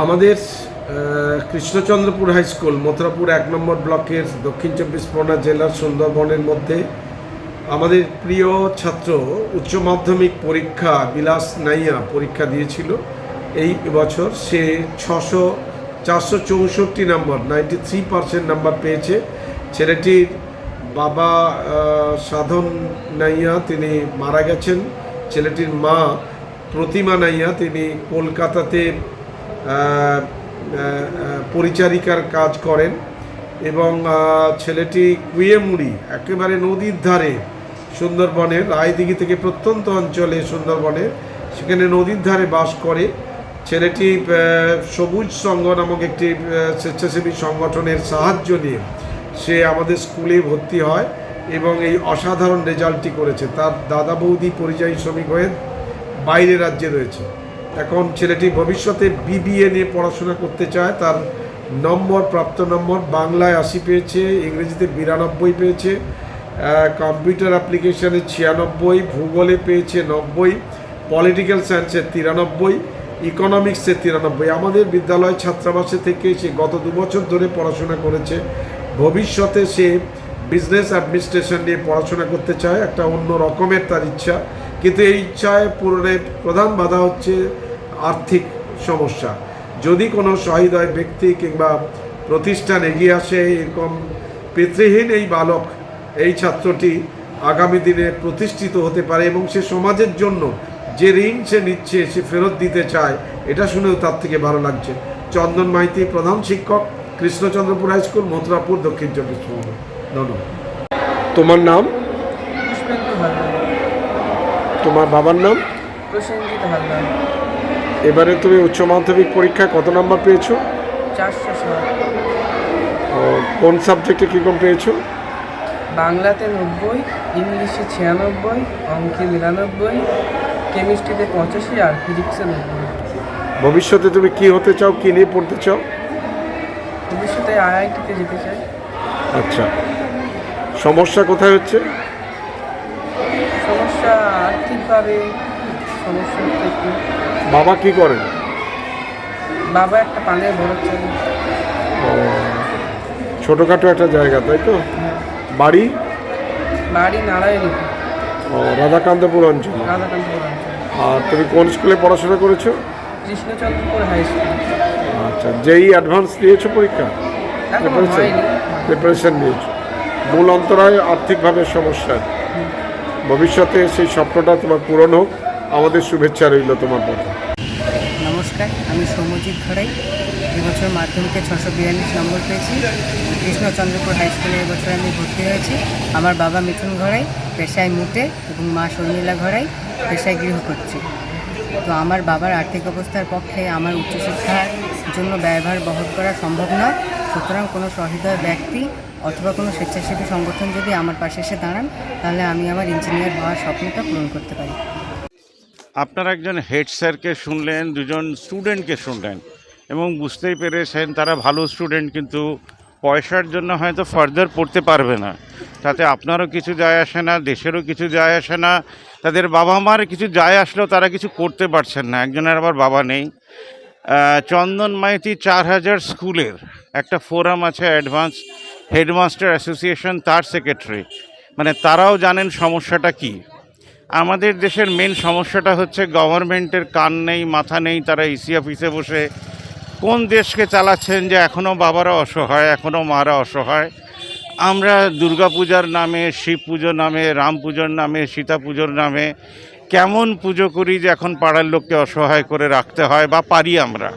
আমাদের Krishnachandrapur high school, Mathurapur এক নম্বর ব্লকের দক্ষিণ চব্বিশ পরগনা জেলার সুন্দরবনের মধ্যে আমাদের প্রিয় ছাত্র উচ্চ মাধ্যমিক পরীক্ষা বিলাস নাইয়া পরীক্ষা দিয়েছিল। এই বছর সে ছশো, চারশো চৌষট্টি number ninety three percent number পেয়েছে। ছেলেটির বাবা সাধন নাইয়া, তিনি মারা গেছেন। ছেলেটির মা প্রতিমা নাইয়া, তিনি কলকাতাতে পরিচারিকার কাজ করেন এবং ছেলেটি কুয়েমুড়ি একেবারে নদীর ধারে সুন্দরবনের রায়দিঘি থেকে প্রত্যন্ত অঞ্চলে সুন্দরবনে, সেখানে নদীর ধারে বাস করে। ছেলেটি সবুজ সংঘ নামক একটি স্বেচ্ছাসেবী সংগঠনের সাহায্য নিয়ে সে আমাদের স্কুলে ভর্তি হয় এবং এই অসাধারণ রেজাল্টটি করেছে। তার দাদা বৌদি পরিযায়ী শ্রমিক হয়ে বাইরে রাজ্যে রয়েছে। এখন ছেলেটি ভবিষ্যতে বিবিএ নিয়ে পড়াশোনা করতে চায়, তার নম্বর, প্রাপ্ত নম্বর বাংলায় আশি পেয়েছে, ইংরেজিতে বিরানব্বই পেয়েছে কম্পিউটার অ্যাপ্লিকেশনে ছিয়ানব্বই, ভূগোলে পেয়েছে নব্বই, পলিটিক্যাল সায়েন্সের তিরানব্বই ইকোনমিক্সের তিরানব্বই। আমাদের বিদ্যালয় ছাত্রাবাসে থেকে সে গত দু বছর ধরে পড়াশোনা করেছে। ভবিষ্যতে সে বিজনেস অ্যাডমিনিস্ট্রেশন নিয়ে পড়াশোনা করতে চায়, একটা অন্য রকমের তার ইচ্ছা। কিন্তু এই ইচ্ছায় পূরণের প্রধান বাধা হচ্ছে আর্থিক সমস্যা। যদি কোনো সহৃদয় ব্যক্তি কিংবা প্রতিষ্ঠান এগিয়ে আসে, এরকম পিতৃহীন এই বালক, এই ছাত্রটি আগামী দিনে প্রতিষ্ঠিত হতে পারে এবং সে সমাজের জন্য যে ঋণ সে নিচ্ছে, সে ফেরত দিতে চায়, এটা শুনেও তার থেকে ভালো লাগছে। চন্দন মাইতি, প্রধান শিক্ষক, কৃষ্ণচন্দ্রপুর হাই স্কুল, মথুরাপুর, দক্ষিণ চব্বিশ পরগনা। ধন্যবাদ। তোমার নাম? তোমার বাবার নাম? প্রসেনজিৎ হালদার। এবারে তুমি উচ্চ মাধ্যমিক পরীক্ষায় কত নাম্বার পেয়েছ? চারশো সাত। ও, কোন সাবজেক্টে কীরকম পেয়েছ? বাংলাতে নব্বই ইংলিশে ছিয়ানব্বই অঙ্কে নিরানব্বই কেমিস্ট্রিতে পঁচাশি আর ফিজিক্সে নব্বই। ভবিষ্যতে তুমি কি হতে চাও কি নিয়ে পড়তে চাও? ভবিষ্যতে আইআইটিতে যেতে চাই। আচ্ছা। সমস্যা কোথায় হচ্ছে? আর্থিকভাবে সমস্যা একটু বাবা কি করেন বাবা একটা পানের চাই ও, ছোটোখাটো একটা জায়গা তাই তো? বাড়ি? বাড়ি নারায়ণী। ও, রাধাকান্তপুর অঞ্চল। রাধাকান্তপুর অঞ্চল। আর তুমি কোন স্কুলে পড়াশোনা করেছ? Krishnachandrapur high school. আচ্ছা যেই অ্যাডভান্স দিয়েছ পরীক্ষা? প্রিপারেশন নিয়েছো। মূল অন্তরায় আর্থিকভাবে সমস্যা। ভবিষ্যতে সেই স্বপ্নটা তোমার পূরণ হোক। আমাদের শুভেচ্ছা রইল তোমার পথে। নমস্কার, আমি সৌম্যজিৎ ঘরাই এবছর মাধ্যমিকে ছশো বিয়াল্লিশ নম্বর পেয়েছি। কৃষ্ণচন্দ্রপুর হাই স্কুলে এবছর আমি ভর্তি হয়েছি। আমার বাবা মিঠুন ঘরাই পেশায় মুটে এবং মা শর্মিলা ঘরাই পেশায় গৃহকর্ত্রী তো আমার বাবার আর্থিক অবস্থার পক্ষে আমার উচ্চশিক্ষার জন্য ব্যয়ভার বহন করা সম্ভব নয়। সুতরাং কোনো সহৃদয় ব্যক্তি অথবা কোনো স্বেচ্ছাসেবী সংগঠন যদি আমার পাশে এসে দাঁড়ান, তাহলে আমি আমার ইঞ্জিনিয়ার হওয়ার স্বপ্নটা পূরণ করতে পারি। আপনারা একজন হেড স্যারকে শুনলেন, দুজন স্টুডেন্টকে শুনলেন এবং বুঝতেই পেরেছেন তারা ভালো স্টুডেন্ট কিন্তু পয়সার জন্য হয়তো ফার্দার পড়তে পারবে না। তাতে আপনারও কিছু যায় আসে না, দেশেরও কিছু যায় আসে না, তাদের বাবা মার কিছু যায় আসলেও তারা কিছু করতে পারছেন না। একজনের আবার বাবা নেই। চন্দন মাইতি চার হাজার স্কুলের একটা ফোরাম আছে, অ্যাডভান্স হেডমাস্টার অ্যাসোসিয়েশন, তার সেক্রেটারি। মানে তারাও জানেন সমস্যাটা কী। আমাদের দেশের মেন সমস্যাটা হচ্ছে গভর্নমেন্টের কান নেই, মাথা নেই, তারা ইসি অফিসে বসে কোন দেশকে চালাচ্ছেন যে এখনও বাবারা অসহায় এখনও মারা অসহায়। আমরা দুর্গাপূজার নামে, শিব পুজোর নামে, রাম পুজোর নামে, সীতা পুজোর নামে কেমন পুজো করি যে এখন পাড়ার লোককে অসহায় করে রাখতে হয় বা পারি আমরা?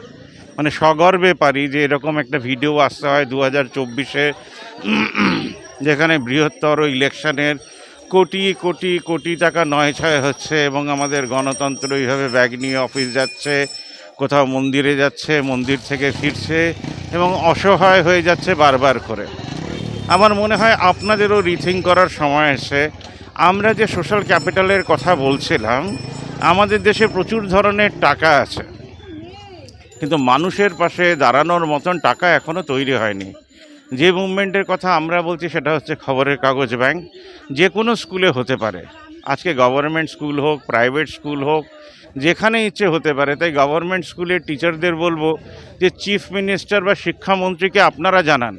মানে সগর্বে পারি যে এরকম একটা ভিডিও আসতে হয় দু হাজার চব্বিশে, যেখানে বৃহত্তর ইলেকশনের কোটি কোটি কোটি টাকা নয় ছয় হচ্ছে এবং আমাদের গণতন্ত্র এইভাবে ব্যাগ নিয়ে অফিস যাচ্ছে, কোথাও মন্দিরে যাচ্ছে, মন্দির থেকে ফিরছে এবং অসহায় হয়ে যাচ্ছে বারবার করে। আমার মনে হয় আপনাদেরও রিথিং করার সময় এসে আমরা যে সোশ্যাল ক্যাপিটালের কথা বলছিলাম, আমাদের দেশে প্রচুর ধরনের টাকা আছে। কিন্তু মানুষের পাশে দাঁড়ানোর মতন টাকা এখনও তৈরি হয়নি। যে মুভমেন্টের কথা আমরা বলছি সেটা হচ্ছে খবরের কাগজ ব্যাংক। যে কোনো স্কুলে হতে পারে। আজকে গভর্নমেন্ট স্কুল হোক, প্রাইভেট স্কুল হোক, যেখানে ইচ্ছে হতে পারে। তাই গভর্নমেন্ট স্কুলের টিচারদের বলব যে, চিফ মিনিস্টার বা শিক্ষামন্ত্রীকে আপনারা জানান।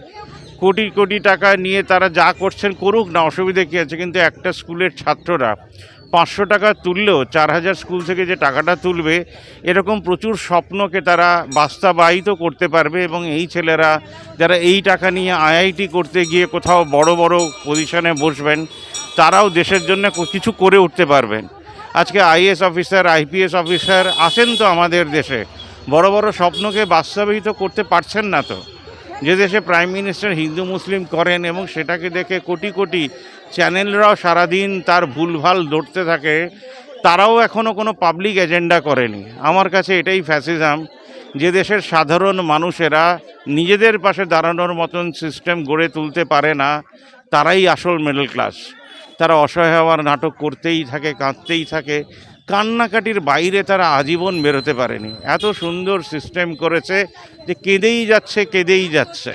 কোটি কোটি টাকা নিয়ে তারা যা করছেন করুক না, অসুবিধে কী আছে? কিন্তু একটা স্কুলের ছাত্ররা পাঁচশো টাকা তুললেও চার হাজার স্কুল থেকে যে টাকাটা তুলবে, এরকম প্রচুর স্বপ্নকে তারা বাস্তবায়িত করতে পারবে এবং এই ছেলেরা যারা এই টাকা নিয়ে আইআইটি করতে গিয়ে কোথাও বড় বড় পজিশনে বসবেন, তারাও দেশের জন্য কিছু করে উঠতে পারবেন। আজকে আইএস অফিসার, আইপিএস অফিসার আসেন তো আমাদের দেশে। বড় বড় স্বপ্নকে বাস্তবায়িত করতে পারছেন না তো। যে দেশে প্রাইম মিনিস্টার হিন্দু, মুসলিম করেন এবং সেটাকে দেখে কোটি কোটি চ্যানেলরাও সারাদিন তার ভুলভাল দৌড়তে থাকে, তারাও এখনও কোনো পাবলিক এজেন্ডা করেনি। আমার কাছে এটাই ফ্যাসিজম যে দেশের সাধারণ মানুষেরা নিজেদের পাশে দাঁড়ানোর মতন সিস্টেম গড়ে তুলতে পারে না, তারাই আসল মিডল ক্লাস তারা অসহায় হওয়ার নাটক করতেই থাকে, কাঁদতেই থাকে কান্নাকাটির বাইরে তারা আজীবন বেরোতে পারেনি। এত সুন্দর সিস্টেম করেছে যে কেঁদেই যাচ্ছে কেঁদেই যাচ্ছে।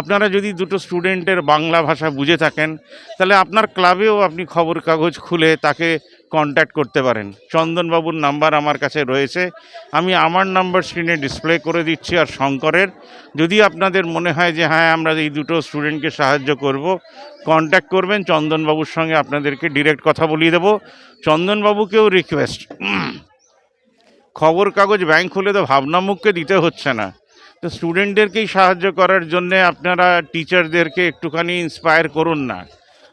আপনারা যদি দুটো স্টুডেন্টের বাংলা ভাষা বুঝে থাকেন, তাহলে আপনার ক্লাবেও আপনি খবর কাগজ খুলে তাকে কন্ট্যাক্ট করতে পারেন। চন্দনবাবুর নাম্বার আমার কাছে রয়েছে। আমি আমার নাম্বার স্ক্রিনে ডিসপ্লে করে দিচ্ছি আর শঙ্করের। যদি আপনাদের মনে হয় যে হ্যাঁ আমরা এই দুটো স্টুডেন্টকে সাহায্য করব কন্ট্যাক্ট করবেন। চন্দনবাবুর সঙ্গে আপনাদেরকে ডিরেক্ট কথা বলিয়ে দেবো। চন্দনবাবুকেও রিকোয়েস্ট খবর কাগজ ব্যাংক খুলে তো ভাবনামুখকে দিতে হচ্ছে না। তো স্টুডেন্টদেরকেই সাহায্য করার জন্যে আপনারা টিচারদেরকে একটুখানি ইন্সপায়ার করুন না।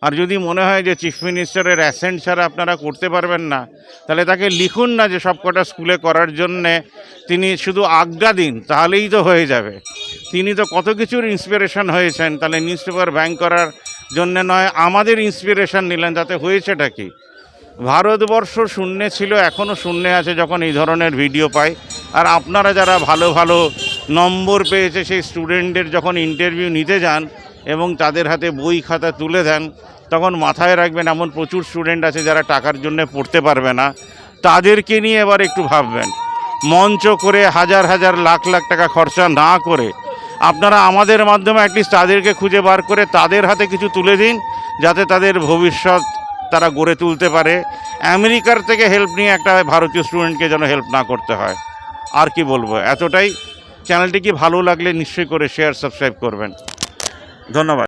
আর যদি মনে হয় যে চিফ মিনিস্টারের অ্যাসেন্ট ছাড়া আপনারা করতে পারবেন না, তাহলে তাকে লিখুন না যে সব কটা স্কুলে করার জন্যে তিনি শুধু আজ্ঞা দিন, তাহলেই তো হয়ে যাবে। তিনি তো কত কিছুর ইন্সপিরেশন হয়েছেন, তাহলে নিউজ পেপার ব্যাংক করার জন্যে নয়, আমাদের ইন্সপিরেশন নিলেন, তাতে হয়েছেটা কি? ভারতবর্ষ শূন্যে ছিল এখনও শূন্যে আছে যখন এই ধরনের ভিডিও পাই। আর আপনারা যারা ভালো ভালো নম্বর পেয়েছে, সেই স্টুডেন্টদের যখন ইন্টারভিউ নিতে যান এবং তাদের হাতে বই খাতা তুলে দেন তখন মাথায় রাখবেন, এমন প্রচুর স্টুডেন্ট আছে যারা টাকার জন্য পড়তে পারবে না। তাদেরকে নিয়ে এবার একটু ভাববেন। মঞ্চ করে হাজার হাজার লাখ লাখ টাকা খরচা না করে আপনারা আমাদের মাধ্যমে অ্যাটলিস্ট তাদেরকে খুঁজে বার করে তাদের হাতে কিছু তুলে দিন, যাতে তাদের ভবিষ্যৎ তারা গড়ে তুলতে পারে। আমেরিকার থেকে হেল্প নিয়ে একটা ভারতীয় স্টুডেন্টকে যেন হেল্প না করতে হয়। আর কি বলব, এতটাই। চ্যানেলটি কি ভালো লাগলে নিশ্চয়ই করে শেয়ার সাবস্ক্রাইব করবেন। ধন্যবাদ।